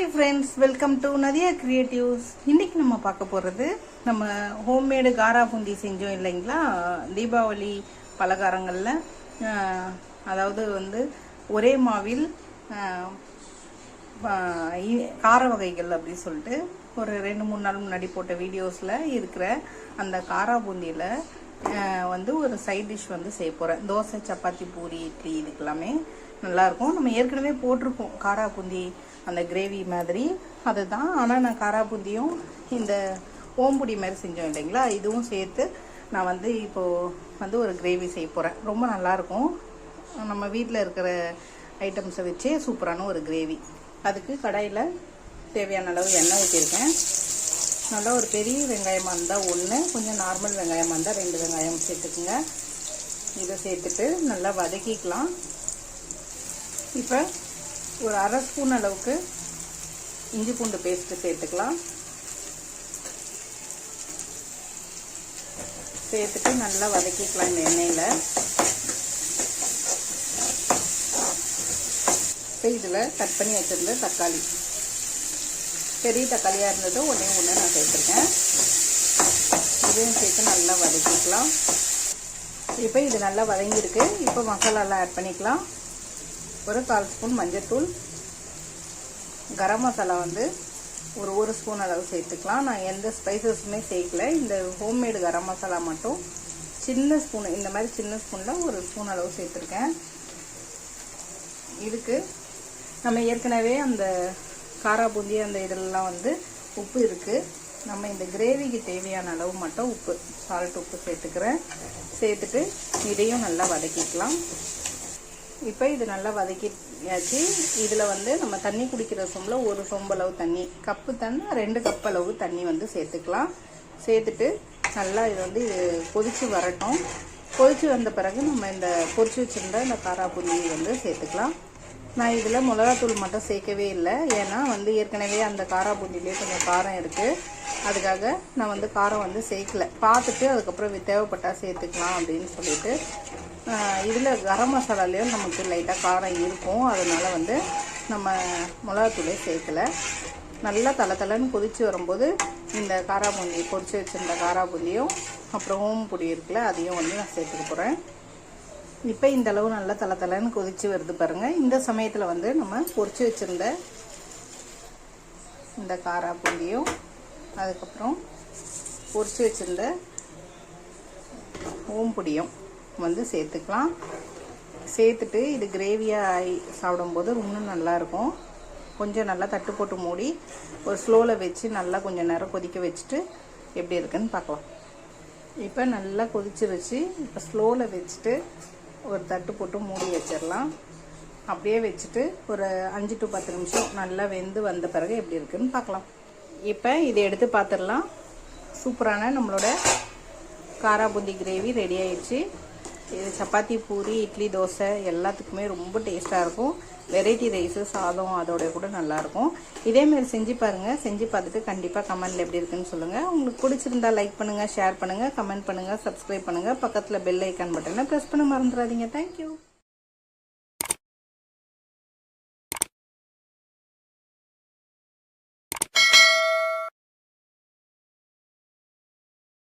Hi friends welcome to Nadiya creatives இன்றைக்கி நம்ம பார்க்க போகிறது நம்ம ஹோம்மேடு காரா பூந்தி செஞ்சோம் இல்லைங்களா? தீபாவளி பலகாரங்களில். அதாவது வந்து ஒரே மாவில் கார வகைகள் அப்படின்னு சொல்லிட்டு ஒரு ரெண்டு மூணு நாள் முன்னாடி போட்ட வீடியோஸில் இருக்கிற அந்த காரா பூந்தியில் வந்து ஒரு சைட் டிஷ் வந்து செய்ய போகிறேன் தோசை சப்பாத்தி பூரி இட்லி இதுக்கெல்லாமே. நல்லாயிருக்கும். நம்ம ஏற்கனவே போட்டிருக்கோம். காராபூந்தி அந்த கிரேவி மாதிரி. அதுதான். ஆனால் நான் காராபூந்தியும் இந்த ஓம்புடி மாதிரி செஞ்சோம் இல்லைங்களா? இதுவும் சேர்த்து நான் வந்து இப்போது வந்து ஒரு கிரேவி செய்ய போகிறேன் ரொம்ப நல்லாயிருக்கும். நம்ம வீட்டில் இருக்கிற ஐட்டம்ஸை வச்சே சூப்பரான ஒரு கிரேவி. அதுக்கு கடாயில் தேவையான அளவு எண்ணெய் ஊற்றிருக்கேன் நல்லா ஒரு பெரிய வெங்காயமாக இருந்தால் ஒன்று கொஞ்சம் நார்மல் வெங்காயமாக இருந்தால் ரெண்டு வெங்காயம் சேர்த்துக்குங்க. இதை சேர்த்துட்டு நல்லா வதக்கிக்கலாம். இப்போ ஒரு அரை ஸ்பூன் அளவுக்கு இஞ்சி பூண்டு பேஸ்ட்டு சேர்த்துக்கலாம். சேர்த்துட்டு நல்லா வதக்கிக்கலாம் இந்த எண்ணெயில். இப்போ இதில் கட் பண்ணி வச்சுருந்த தக்காளி. பெரிய தக்காளியாக இருந்தது ஒன்றே ஒன்று நான் சேர்த்துருக்கேன். இதையும் சேர்த்து நல்லா வதக்கிக்கலாம். இப்போ இது நல்லா வதங்கியிருக்கு. இப்போ மசாலாலாம் ஆட் பண்ணிக்கலாம். ஒரு கால் ஸ்பூன் மஞ்சள்தூள் கரம் மசாலா வந்து ஒரு ஒரு ஸ்பூன் அளவு சேர்த்துக்கலாம். நான் எந்த ஸ்பைசஸுமே சேர்க்கல. இந்த ஹோம்மேடு கரம் மசாலா மட்டும். சின்ன ஸ்பூன் இந்த மாதிரி சின்ன ஸ்பூனில் ஒரு ஸ்பூன் அளவு சேர்த்துருக்கேன். இதுக்கு நம்ம ஏற்கனவே அந்த காரா பூந்தி அந்த இதெல்லாம் வந்து உப்பு இருக்குது நம்ம இந்த கிரேவிக்கு தேவையான அளவு மட்டும் உப்பு சால்ட் உப்பு சேர்த்துக்கிறேன். சேர்த்துட்டு இதையும் நல்லா வதக்கிக்கலாம். இப்போ இது நல்லா வதக்கியாச்சு. இதில் வந்து நம்ம தண்ணி குடிக்கிற சொம்பில் ஒரு சொம்பளவு தண்ணி கப்பு தண்ணி ரெண்டு கப் அளவு தண்ணி வந்து சேர்த்துக்கலாம். சேர்த்துட்டு நல்லா இது வந்து கொதித்து வரட்டும். கொதித்து வந்த பிறகு நம்ம இந்த பொரிச்சு வச்சுருந்த இந்த காரா வந்து சேர்த்துக்கலாம். நான் இதில் மிளகாத்தூள் மட்டும் சேர்க்கவே இல்லை. ஏன்னா வந்து ஏற்கனவே அந்த காரா பூந்திலே கொஞ்சம் காரம் இருக்குது அதுக்காக நான் வந்து காரம் வந்து சேர்க்கல. பார்த்துட்டு அதுக்கப்புறம் தேவைப்பட்டால் சேர்த்துக்கலாம் அப்படின்னு சொல்லிட்டு இதில் கரம் மசாலாலேயும் நமக்கு லைட்டாக காரம் இருக்கும். அதனால் வந்து நம்ம மிளகாத்தூளே சேர்க்கல. நல்லா தலை தலைன்னு கொதித்து வரும்போது இந்த காரா பூந்தி பொரிச்சு வச்சுருந்த காரா பூந்தியும் அப்புறம் ஓம் பொடி இருக்குல்ல அதையும் வந்து நான் சேர்த்துக்க போகிறேன் இப்போ இந்த அளவு நல்லா தலை தலைன்னு கொதிச்சு வருது பாருங்க. இந்த சமயத்தில் வந்து நம்ம பொறிச்சு வச்சுருந்த இந்த காரா பூந்தியும் அதுக்கப்புறம் பொறிச்சு வச்சுருந்த ஓம்பொடியும் வந்து சேர்த்துக்கலாம். சேர்த்துட்டு இது கிரேவியாக சாப்பிடும்போது இன்னும் நல்லாயிருக்கும் கொஞ்சம் நல்லா தட்டு போட்டு மூடி ஒரு ஸ்லோவில் வச்சு நல்லா கொஞ்சம் நேரம் கொதிக்க வச்சுட்டு எப்படி இருக்குன்னு பார்க்கலாம். இப்போ நல்லா கொதிச்சிருச்சு இப்போ ஸ்லோவில் வச்சுட்டு ஒரு தட்டு போட்டு மூடி வச்சிடலாம். அப்படியே வச்சுட்டு ஒரு அஞ்சு டு பத்து நிமிஷம் நல்லா வெந்து வந்த பிறகு எப்படி இருக்குன்னு பார்க்கலாம். இப்போ இதை எடுத்து பார்த்துடலாம். சூப்பரான நம்மளோட காரா பூந்தி கிரேவி ரெடி ஆயிடுச்சு. இது சப்பாத்தி பூரி இட்லி தோசை எல்லாத்துக்குமே ரொம்ப டேஸ்ட்டாக இருக்கும். வெரைட்டி ரைஸு சாதம் அதோட கூட நல்லாயிருக்கும் இதேமாரி செஞ்சு பாருங்கள் செஞ்சு பார்த்துட்டு கண்டிப்பாக கமெண்டில் எப்படி இருக்குன்னு சொல்லுங்கள் உங்களுக்கு பிடிச்சிருந்தா லைக் பண்ணுங்கள் ஷேர் பண்ணுங்கள் கமெண்ட் பண்ணுங்கள் சப்ஸ்கிரைப் பண்ணுங்கள் பக்கத்தில் பெல் ஐக்கான் பட்டனை ப்ரெஸ் பண்ண மறந்துடாதீங்க. தேங்க்யூ